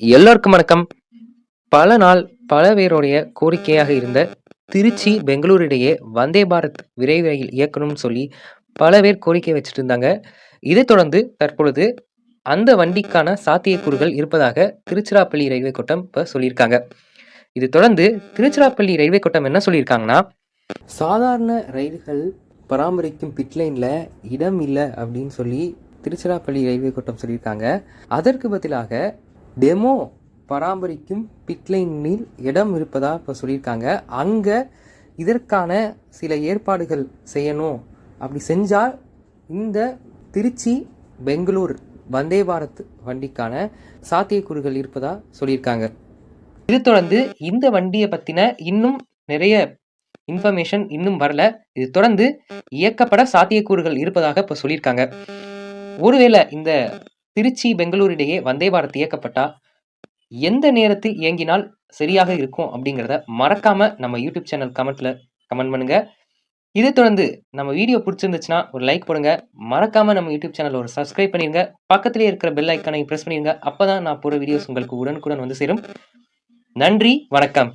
எல்லோருக்கும் வணக்கம். பல நாள் பல பேருடைய கோரிக்கையாக இருந்த திருச்சி பெங்களூர் இடையே வந்தே பாரத் விரைவு ரயில் இயக்கணும்னு சொல்லி பல பேர் கோரிக்கை வச்சுட்டு இருந்தாங்க இதைத் தொடர்ந்து தற்பொழுது அந்த வண்டிக்கான சாத்தியக்கூறுகள் இருப்பதாக திருச்சிராப்பள்ளி ரயில்வே கோட்டம் இப்போ சொல்லியிருக்காங்க. இது தொடர்ந்து திருச்சிராப்பள்ளி ரயில்வே கோட்டம் என்ன சொல்லியிருக்காங்கன்னா சாதாரண ரயில்கள் பராமரிக்கும் பிட்லைனில் இடம் இல்லை அப்படின்னு சொல்லி திருச்சிராப்பள்ளி ரயில்வே கோட்டம் சொல்லியிருக்காங்க. அதற்கு பதிலாக டெமோ பராமரிக்கும் பிட்லைனில் இடம் இருப்பதாக இப்போ சொல்லியிருக்காங்க. அங்கே இதற்கான சில ஏற்பாடுகள் செய்யணும். அப்படி செஞ்சால் இந்த திருச்சி பெங்களூர் வந்தே பாரத் வண்டிக்கான சாத்தியக்கூறுகள் இருப்பதாக சொல்லியிருக்காங்க. இது தொடர்ந்து இந்த வண்டியை பற்றின இன்னும் நிறைய இன்ஃபர்மேஷன் இன்னும் வரல. இது தொடர்ந்து இயக்கப்பட சாத்தியக்கூறுகள் இருப்பதாக இப்போ சொல்லியிருக்காங்க. ஒருவேளை இந்த திருச்சி பெங்களூர் இடையே வந்தே பாரத் இயக்கப்பட்டா எந்த நேரத்தில் இயங்கினால் சரியாக இருக்கும் அப்படிங்கிறத மறக்காம நம்ம யூடியூப் சேனல் கமெண்ட்ல கமெண்ட் பண்ணுங்க. இதை தொடர்ந்து நம்ம வீடியோ பிடிச்சிருந்துச்சுன்னா ஒரு லைக் போடுங்க. மறக்காம நம்ம யூடியூப் சேனல் ஒரு சப்ஸ்கிரைப் பண்ணிருங்க. பக்கத்திலே இருக்கிற பெல் ஐக்கானை ப்ரெஸ் பண்ணிருங்க. அப்பதான் நான் போற வீடியோஸ் உங்களுக்கு உடனுக்குடன் வந்து சேரும். நன்றி வணக்கம்.